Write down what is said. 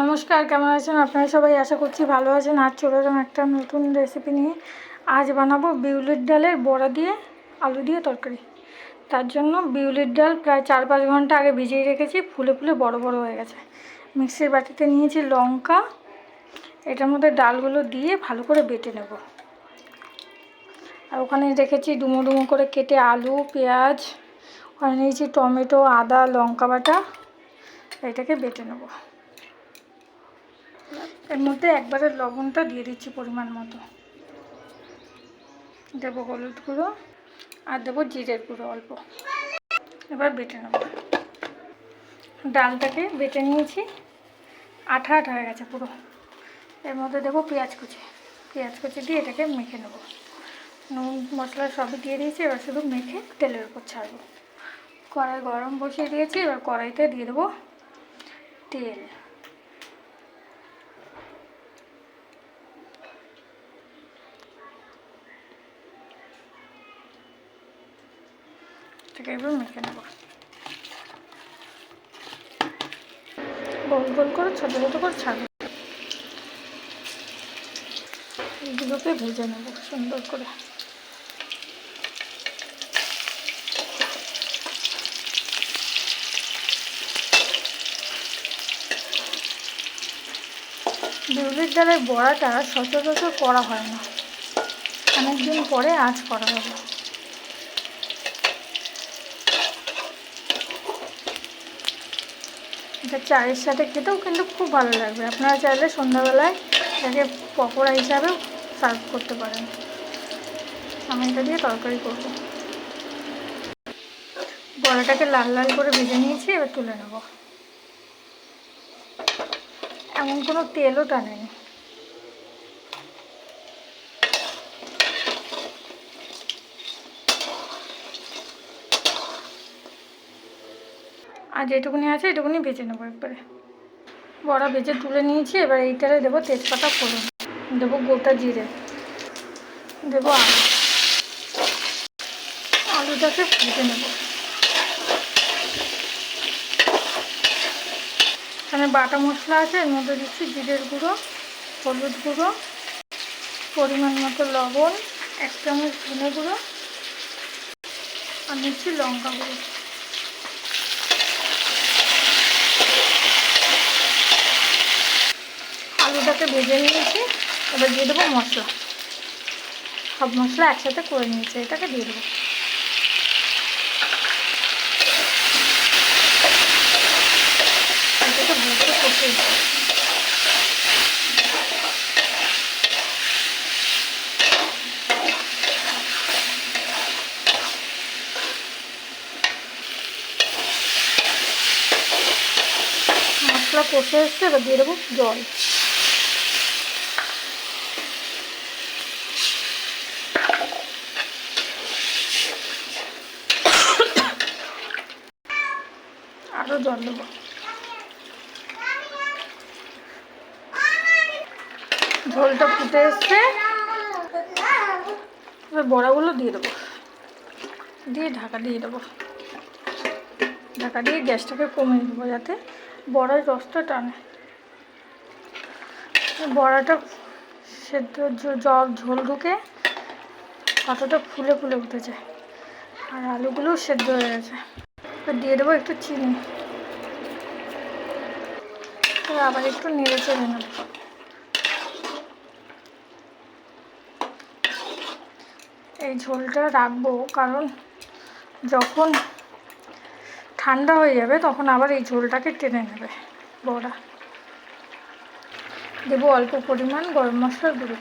নমস্কার, কেমন আছেন? আপনারা সবাই আশা করছি ভালো আছেন। আজ চলে এলাম একটা নতুন রেসিপি নিয়ে। আজ বানাবো বিউলির ডালের বড়া দিয়ে আলু দিয়ে তরকারি। তার জন্য বিউলির ডাল প্রায় চার পাঁচ ঘণ্টা আগে ভিজিয়ে রেখেছি। ফুলে ফুলে বড় বড় হয়ে গেছে। মিক্সির বাটিতে নিয়েছি লঙ্কা। এটার মধ্যে ডালগুলো দিয়ে ভালো করে বেটে নেব। আর ওখানে রেখেছি ডুমো ডুমো করে কেটে আলু, পেঁয়াজ। ওখানে নিয়েছি টমেটো, আদা, লঙ্কা বাটা। এটাকে বেটে নেব। এর মধ্যে একবারে লবণটা দিয়ে দিচ্ছি পরিমাণ মতো। দেবো হলুদ গুঁড়ো আর দেবো জিরের গুঁড়ো অল্প। এবার বেটে নেব। ডালটাকে বেটে নিয়েছি। আঠা আঠা হয়ে গেছে পুরো। এর মধ্যে দেবো পেঁয়াজ কুচি। পেঁয়াজ কুচি দিয়ে এটাকে মেখে নেব। নুন, মশলা সবই দিয়ে দিয়েছি। এবার শুধু মেখে তেলের উপর ছাড়বো। কড়াই গরম বসিয়ে দিয়েছি। এবার কড়াইতে দিয়ে দেবো তেল। থেকে এবার মেখে নেব। গোল গোল করে, ছোটো ছোটো করে ছাড়ব। এগুলোকে ভেজে নেব সুন্দর করে। বিউলির ডালের বড়াটা সচরাচর করা হয় না। অনেকদিন পরে আজ করা হবে। এটা চায়ের সাথে খেতেও কিন্তু খুব ভালো লাগবে। আপনারা চাইলে সন্ধ্যাবেলায় এটাকে পকোড়া হিসাবেও সার্ভ করতে পারেন। আমি এটা দিয়ে তরকারি করব। বড়াটাকে লাল লাল করে ভেজে নিয়েছি, এবার তুলে নেব। এমন কোনো তেলও টানেনি আর যেটুকুনি আছে এটুকুনি বেছে নেব একবারে। বড়া বেজে তুলে নিয়েছি, এবার এইটারে দেবো তেজপাতা ফোড়ন। দেবো গোটা জিরে। দেবো আলু। আলুটাকে ভেজে নেব। এখানে বাটা মশলা আছে, এর মধ্যে দিচ্ছি জিরের গুঁড়ো, হলুদ গুঁড়ো, পরিমাণ মতো লবণ, এক চামচ ধনে গুঁড়ো, আর নিচ্ছি লঙ্কা গুঁড়ো। আলুটাকে ভেজে নিয়েছি। এবার দিয়ে দেবো মশলা। সব মশলা একসাথে করে নিয়েছি, এটাকে দিয়ে দেবো। মশলা কষে এসছে, এবার দিয়ে দেবো জল। আরও জল দেবো। ঝোলটা ফুটে এসছে। এবার বড়াগুলো দিয়ে দেবো। দিয়ে ঢাকা দিয়ে দেবো। ঢাকা দিয়ে গ্যাসটাকে কমিয়ে দেবো যাতে বড়ার রসটা টানে। বড়াটা সেদ্ধ জল ঝোল ঢুকে কতটা ফুলে ফুলে উঠেছে। আর আলুগুলোও সেদ্ধ হয়ে গেছে। দিয়ে দেবো একটু চিনি। আবার একটু নেড়ে চেড়ে নেব এই ঝোলটা রাখব, কারণ যখন ঠান্ডা হয়ে যাবে, তখন আবার এই ঝোলটাকে টেনে নেবে বড়া। দেবো অল্প পরিমাণ গরম মশলার গুঁড়ো।